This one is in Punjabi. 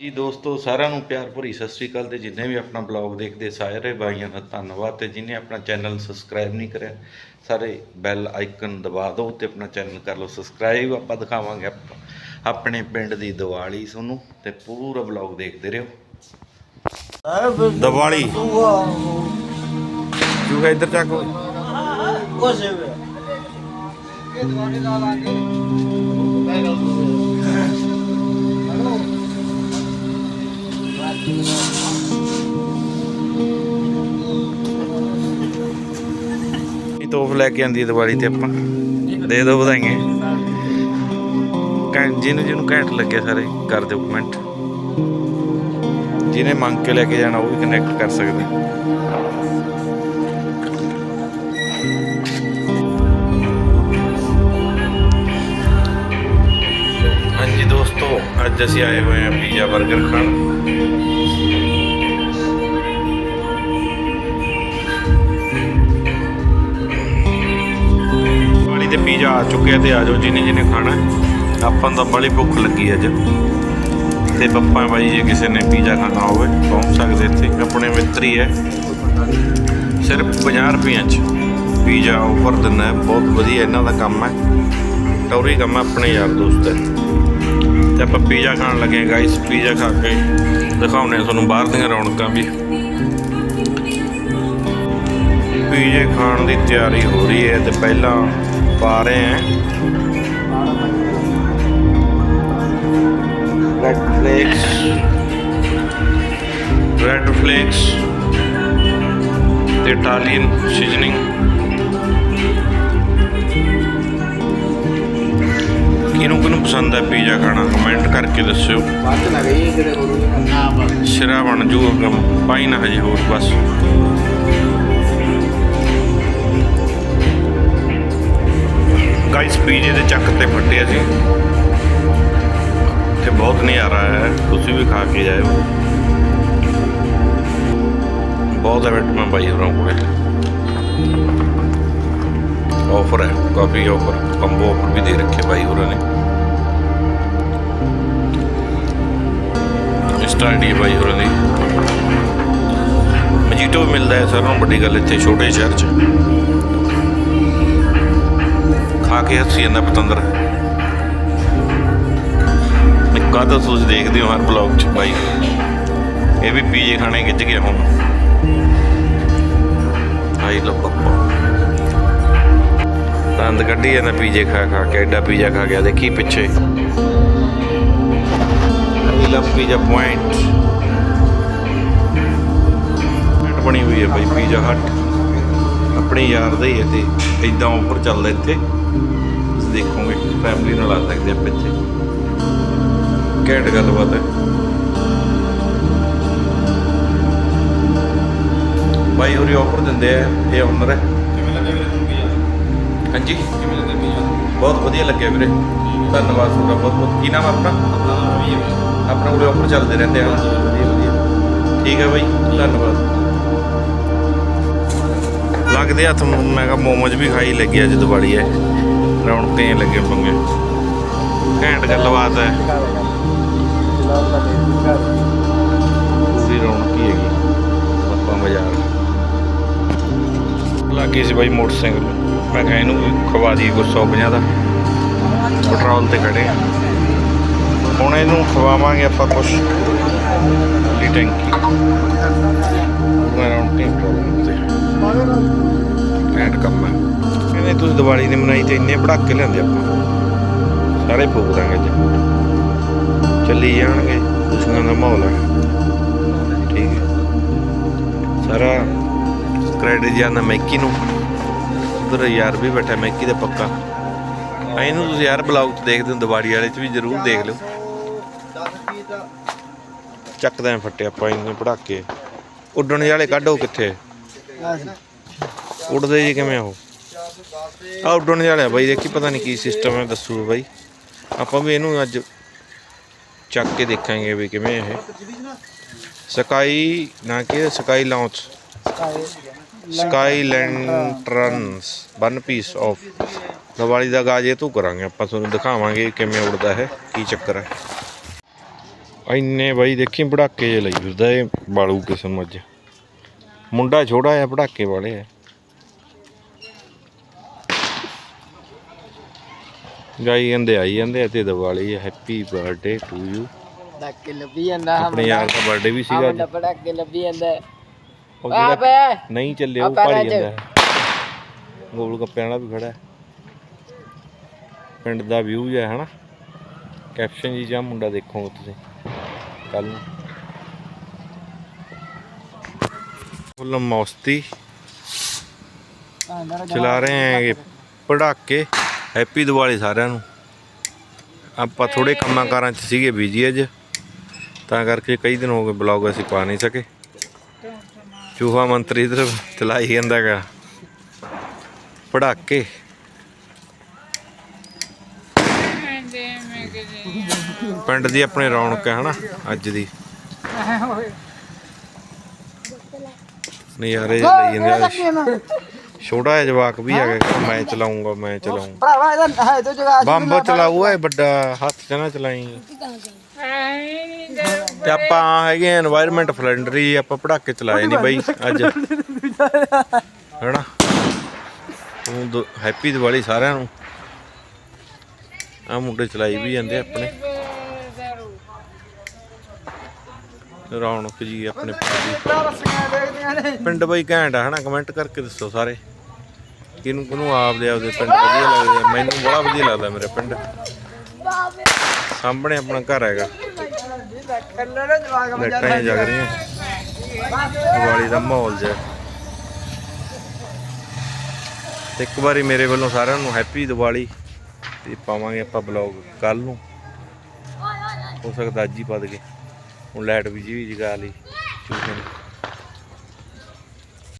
ਜੀ ਦੋਸਤੋ, ਸਾਰਿਆਂ ਨੂੰ ਪਿਆਰ ਭਰੀ ਸਤਿ ਸ੍ਰੀ ਅਕਾਲ ਤੇ ਜਿੰਨੇ ਵੀ ਆਪਣਾ ਬਲੌਗ ਦੇਖਦੇ ਸਾਰੇ ਭਾਈਆਂ ਦਾ ਧੰਨਵਾਦ ਤੇ ਜਿਨੇ ਆਪਣਾ ਚੈਨਲ ਸਬਸਕ੍ਰਾਈਬ ਨਹੀਂ ਕਰਿਆ, ਸਾਰੇ ਬੈਲ ਆਈਕਨ ਦਬਾ ਦਿਓ ਤੇ ਆਪਣਾ ਚੈਨਲ ਕਰ ਲਓ ਸਬਸਕ੍ਰਾਈਬ। ਆਪਾਂ ਦਿਖਾਵਾਂਗੇ ਆਪਣੇ ਪਿੰਡ ਦੀ ਦੀਵਾਲੀ ਤੁਹਾਨੂੰ ਤੇ ਪੂਰਾ ਬਲੌਗ ਦੇਖਦੇ ਰਹੋ। ਦੀਵਾਲੀ। ਜੂਗਾ ਇੱਧਰ ਚੱਕ। ਇਹ ਤੋਹਫ ਲੈ ਕੇ ਆਂਦੀ ਹੈ ਦੀਵਾਲੀ ਤੇ ਆਪਾਂ। ਦੇ ਦੋ ਵਧਾਈਆਂ। ਘੈਂਟ ਜਿਹਨੂੰ ਜਿਹਨੂੰ ਘੈਂਟ ਲੱਗੇ ਸਾਰੇ, ਕਰ ਦਿਓ ਕਮੈਂਟ ਜਿਹਨੇ ਮੰਗ ਕੇ ਲੈ ਕੇ ਜਾਣਾ, ਉਹ ਵੀ ਕਨੈਕਟ ਕਰ ਸਕਦਾ। ਹਾਂਜੀ ਦੋਸਤੋ, ਅੱਜ ਅਸੀਂ ਆਏ ਹੋਏ ਹਾਂ ਪੀਜ਼ਾ 버ਗਰ ਖਾਣ। ਆ ਚੁੱਕਿਆ ਤੇ ਆ ਜਾਓ, ਜਿਨੇ ਜਿਹਨੇ ਖਾਣਾ ਆਪਾਂ ਨੂੰ ਤਾਂ ਬੜੀ ਭੁੱਖ ਲੱਗੀ ਅੱਜ। ਤੇ ਪੱਪਾ ਬਾਈ ਜੇ ਕਿਸੇ ਨੇ ਪੀਜ਼ਾ ਖਾਣਾ ਹੋਵੇ, ਪਹੁੰਚ ਸਕਦੇ ਇੱਥੇ। ਆਪਣੇ ਮਿੱਤਰੀ ਹੈ ਸਿਰਫ 50 ਰੁਪਈਆਂ 'ਚ ਪੀਜ਼ਾ ਆਫਰ ਦਿੰਦਾ ਹੈ। ਬਹੁਤ ਵਧੀਆ ਇਹਨਾਂ ਦਾ ਕੰਮ ਹੈ। ਟੌਰੀ ਕੰਮ ਹੈ ਆਪਣੇ ਯਾਰ ਦੋਸਤ ਹੈ। ਤੇ ਆਪਾਂ ਪੀਜ਼ਾ ਖਾਣ ਲੱਗੇ ਗਾਇਸ ਪੀਜ਼ਾ ਖਾ ਕੇ ਦਿਖਾਉਣੇ ਆ ਤੁਹਾਨੂੰ ਬਾਹਰ ਦੀਆਂ ਰੌਣਕਾਂ ਵੀ। ਪੀਜ਼ੇ ਖਾਣ ਦੀ ਤਿਆਰੀ ਹੋ ਰਹੀ ਹੈ ਤੇ ਪਹਿਲਾਂ ਪਾ ਰਹੇ ਹੈ। ਰੈਡ ਫਲੇਕਸ ਰੈਡ ਫਲੇਕਸ ਤੇ ਇਟਾਲੀਅਨ ਸੀਜ਼ਨਿੰਗ ਕਿਹਨੂੰ ਕਿਹਨੂੰ ਪਸੰਦ ਹੈ ਪੀਜ਼ਾ ਖਾਣਾ? ਕਮੈਂਟ ਕਰਕੇ ਦੱਸਿਓ। ਵੱਧ ਨਾ ਗਈ ਜਿਹੜੇ ਹੋਰ ਨਾ ਸਿਰਾ ਬਣ ਜੂਗਾ ਕੰਮ। ਪਾਈ ਨਾ ਹਜੇ ਹੋਰ ਬਸ। ਗਾਇਸ ਪੀਜੇ ਦੇ ਚੱਕ ਤੇ ਫੱਟਿਆ ਸੀ ਤੇ ਬਹੁਤ ਨਜ਼ਾਰਾ ਹੈ, ਤੁਸੀਂ ਵੀ ਖਾ ਕੇ ਜਾਇਓ। ਬਹੁਤ ਐਵੈਂਟ ਮੈਂ ਬਾਈ ਹੋਰਾਂ ਕੋਲੇ। ਆਫਰ ਹੈ, ਕਾਫੀ ਆਫਰ ਕੰਬੋ ਆਫਰ ਵੀ ਦੇ ਰੱਖੇ ਬਾਈ ਹੋਰਾਂ ਨੇ। ਸਟਾਰਟੀ ਬਾਈ ਹੋਰਾਂ ਦੀ। ਮਜੀਟੋ ਵੀ ਮਿਲਦਾ ਹੈ ਸਾਰਿਆਂ ਨੂੰ ਵੱਡੀ ਗੱਲ ਇੱਥੇ ਛੋਟੇ ਸ਼ਹਿਰ 'ਚ। ਖਾ ਕੇ ਹੱਸੀ ਜਾਂਦਾ ਪਤੰਦਰ। ਕਾਹਦਾ ਤੁਸੀਂ ਦੇਖਦੇ ਹੋ ਹਰ ਬਲੌਗ 'ਚ ਬਾਈ? ਇਹ ਵੀ ਪੀਜੇ ਖਾਣੇ ਗਿੱਜ ਗਿਆ ਹੁਣ। ਆਈ ਲੋ ਪੱਪਾ। ਦੰਦ ਕੱਢੀ ਜਾਂਦਾ ਪੀਜੇ ਖਾ ਖਾ ਕੇ, ਐਡਾ ਪੀਜਾ ਖਾ ਗਿਆ, ਦੇਖੀ ਪਿੱਛੇ। ਆਈ ਲਵ ਪੀਜ਼ਾ ਪੁਆਇੰਟ ਹਟ ਬਣੀ ਹੋਈ ਹੈ ਭਾਈ ਪੀਜ਼ਾ ਹਟ। ਆਪਣੇ ਯਾਰ ਦਾ ਹੀ ਹੈ ਤੇ ਇਦਾਂ ਆਫਰ ਚੱਲਦਾ ਇੱਥੇ। ਤੁਸੀਂ ਦੇਖੋਗੇ ਫੈਮਿਲੀ ਨਾਲ ਆ ਸਕਦੇ ਆਪਾਂ ਇੱਥੇ ਘੈਂਟ ਗੱਲਬਾਤ ਹੈ। ਭਾਈ ਹੋਰੀ ਆਫਰ ਦਿੰਦੇ ਆ ਇਹ ਓਨਰ ਹੈ। ਕਿਵੇਂ ਲੱਗਿਆ ਵੀਰੇ ਤੁਹਾਨੂੰ ਪੀਜ਼ਾ ਹਾਂਜੀ। ਕਿਵੇਂ ਲੱਗਿਆ ਪੀਜ਼ਾ ਬਹੁਤ ਵਧੀਆ ਲੱਗਿਆ ਵੀਰੇ। ਧੰਨਵਾਦ ਤੁਹਾਡਾ ਬਹੁਤ ਬਹੁਤ। ਕੀ ਨਾਮ ਆ ਆਪਣਾ? ਆਪਣਾ ਕੋਲੇ ਆਫਰ ਚੱਲਦੇ ਰਹਿੰਦੇ ਆ। ਵਧੀਆ ਵਧੀਆ। ਠੀਕ ਹੈ ਬਾਈ ਧੰਨਵਾਦ। ਲੱਗਦੇ ਹੱਥ ਮੈਂ ਕਿਹਾ ਮੋਮੋਜ ਵੀ ਖਾਈ ਲੱਗੀ ਅੱਜ ਦੀਵਾਲੀ ਹੈ। ਰੌਣਕਾਂ ਲੱਗੇ ਪੰਗੇ। ਘੈਂਟ ਗੱਲਬਾਤ ਹੈ। ਪੂਰੀ ਰੌਣਕ ਹੈਗੀ। ਬੱਪਾ ਬਾਜ਼ਾਰ। ਲੱਗੀ ਸੀ ਬਾਈ ਮੋਟਰਸਾਈਕਲ। ਮੈਂ ਕਿਹਾ ਇਹਨੂੰ ਵੀ ਖਵਾ ਦੀ ਕੁਛ 150 ਦਾ। ਪੈਟਰੋਲ ਤੇ ਖੜੇ ਆ। ਹੁਣ ਇਹਨੂੰ ਖਵਾਵਾਂਗੇ ਆਪਾਂ ਕੁਛ। ਦੀ ਟੈਂਕੀ। ਮੈਂ ਟੀਮ ਪ੍ਰੋਬਲਮ ਤੇ। ਐਂਡ ਕੰਮ ਹੈ। ਕਹਿੰਦੇ ਤੁਸੀਂ ਦੀਵਾਲੀ ਦੀ ਮਨਾਈ ਤੇ ਇੰਨੇ ਪੜਾਕੇ ਲਿਆਂਦੇ ਆਪਾਂ। ਸਾਰੇ ਫੂਕ ਦਾਂਗੇ ਅੱਜ। ਚੱਲੀ ਜਾਣਗੇ ਖੁਸ਼ੀਆਂ ਦਾ ਮਾਹੌਲ ਹੈ ਠੀਕ ਹੈ। ਸਾਰਾ ਕ੍ਰੈਡਿਟ ਜਾਂਦਾ ਮੈਕੀ ਨੂੰ। ਉਧਰ ਯਾਰ ਵੀ ਬੈਠਾ ਮੈਕੀ ਦੇ ਪੱਕਾ। ਆ ਇਹਨੂੰ ਤੁਸੀਂ ਯਾਰ ਬਲੌਗ 'ਚ ਦੇਖਦੇ ਹੋ ਦੀਵਾਲੀ ਵਾਲੇ 'ਚ ਵੀ ਜ਼ਰੂਰ ਦੇਖ ਲਿਓ। ਚੱਕਦਾ ਐ ਫੱਟੇ ਆਪਾਂ ਇਹਨੂੰ ਪੜਾਕੇ ਉੱਡਣ ਵਾਲੇ ਕੱਢੋ ਕਿੱਥੇ? ਉੱਡਦੇ ਜੀ ਕਿਵੇਂ ਉਹ? ਆ ਉੱਡਣ ਬਾਈ, ਦੇਖੀ ਪਤਾ ਨਹੀਂ ਕੀ ਸਿਸਟਮ ਹੈ, ਦੱਸੂ ਬਾਈ। ਆਪਾਂ ਵੀ ਇਹਨੂੰ ਅੱਜ ਚੱਕ ਕੇ ਦੇਖਾਂਗੇ ਵੀ ਕਿਵੇਂ ਇਹ। ਸਕਾਈ ਨਾ ਕਿ sky launch sky lanterns one piece of Diwali ਦਾ ਗਾਜ ਇਹ ਤੋਂ ਕਰਾਂਗੇ, ਆਪਾਂ ਤੁਹਾਨੂੰ ਦਿਖਾਵਾਂਗੇ ਕਿਵੇਂ ਉੜਦਾ ਹੈ ਕੀ ਚੱਕਰ ਹੈ। ਇੰਨੇ ਬਾਈ, ਦੇਖੀ ਪੜਾਕੇ ਜੇ ਲਈ ਫਿਰਦਾ ਇਹ, ਬਾਲੂ ਕਿਸਮ ਅੱਜ। ਮੁੰਡਾ ਛੋੜਾ ਆ ਪੜਾਕੇ ਵਾਲੇ ਹੈ ਗਾਈ ਜਾਂਦੇ ਆਈ ਜਾਂਦੇ ਤੇ Diwali happy birthday to you ਡੱਕੇ ਲੱਭੀ ਜਾਂਦਾ ਆਪਣੇ ਯਾਰ ਦਾ ਬਰਥਡੇ ਵੀ ਸੀਗਾ ਅੱਜ। ਮੁੰਡਾ ਡੱਕੇ ਲੱਭੀ ਜਾਂਦਾ। ਉਹ ਆ ਜਿਹੜਾ ਬੇ ਨਹੀਂ ਚੱਲਿਆ ਉਹ 'ਚ। ਜਾਂਦਾ। ਹੈ। ਗੋਲ ਵਾਲਾ ਵੀ ਖੜਾ। ਹੈ ਪਿੰਡ ਦਾ ਵਿਊ ਹੈ ਹਨਾ? ਕੈਪਸ਼ਨ ਜੀ ਜਾਂ ਮੁੰਡਾ ਦੇਖੋਗੇ ਤੁਸੀਂ। ਕੱਲ ਨੂੰ। ਫੁੱਲ ਮੌਸਤੀ। ਚਲਾ ਰਹੇ ਹੈਗੇ। ਪੜਾਕੇ ਹੈਪੀ ਦੀਵਾਲੀ ਸਾਰਿਆਂ ਨੂੰ। ਆਪਾਂ ਥੋੜੇ ਕੰਮਾਂ ਕਾਰਾਂ 'ਚ ਸੀਗੇ ਬਿਜ਼ੀ ਅੱਜ। ਤਾਂ ਕਰਕੇ ਕਈ ਦਿਨ ਹੋ ਗਏ ਬਲੌਗ ਅਸੀਂ ਪਾ ਨਹੀਂ ਸਕੇ। ਚੂਹਾ ਮੰਤਰੀ ਇਧਰ ਚਲਾਈ ਜਾਂਦਾ ਗਾ। ਪੜਾਕੇ। ਪਿੰਡ ਦੀ ਆਪਣੇ ਰੌਣਕ ਹੈ ਹਨਾ ਅੱਜ ਦੀ। ਨਜ਼ਾਰੇ ਲਈ ਜਾਂਦੇ ਆ। ਛੋਟਾ ਜਿਹਾ ਜਵਾਕ ਵੀ ਹੈਗਾ ਮੈਂ ਚਲਾਉਂਗਾ ਮੈਂ ਚਲਾਉਂਗਾ। ਭਰਾਵਾ ਇਹਦਾ ਹੈ ਤੋ ਜਗਾ ਬੰਬ ਚਲਾਊਗਾ ਇਹ ਵੱਡਾ ਤੇ ਆਪਾਂ ਹੈਗੇ এনवायरमेंट ਫਲੈਂਡਰੀ ਆਪਾਂ ਪੜਾਕੇ ਚਲਾਏ ਨਹੀਂ ਬਾਈ ਅੱਜ। ਹੈਨਾ? ਤੂੰ ਹੈਪੀ ਦੀਵਾਲੀ ਸਾਰਿਆਂ ਨੂੰ। ਆ ਮੁੰਡੇ ਚਲਾਈ ਵੀ ਜਾਂਦੇ ਆਪਣੇ। ਰੌਣਕ ਜੀ ਆਪਣੇ ਪਿੰਡ ਦੀ ਪਿੰਡ ਬਈ ਘੈਂਟ ਆ ਹਨਾ ਕਮੈਂਟ ਕਰਕੇ ਦੱਸੋ ਸਾਰੇ। ਕਿਹਨੂੰ ਕਿਹਨੂੰ ਆਪਦੇ ਆਪਦੇ ਪਿੰਡ ਵਧੀਆ ਲੱਗਦੇ ਮੈਨੂੰ ਬੜਾ ਵਧੀਆ ਲੱਗਦਾ ਮੇਰਾ ਪਿੰਡ। ਸਾਹਮਣੇ ਆਪਣਾ ਘਰ ਹੈਗਾ। ਜਿਹੀਆਂ ਜਗ ਰਹੀਆਂ। ਦੀਵਾਲੀ ਦਾ ਮਾਹੌਲ ਜਿਹਾ। ਤੇ ਇੱਕ ਵਾਰੀ ਮੇਰੇ ਵੱਲੋਂ ਸਾਰਿਆਂ ਨੂੰ ਹੈਪੀ ਦੀਵਾਲੀ। ਤੇ ਪਾਵਾਂਗੇ ਆਪਾਂ ਬਲੌਗ ਕੱਲ ਨੂੰ। ਹੋ ਸਕਦਾ ਅੱਜ ਹੀ ਪਾ ਦਈਏ। ਹੁਣ ਲਾਈਟ ਵੀ ਜੀ ਜਗਾ ਲਈ।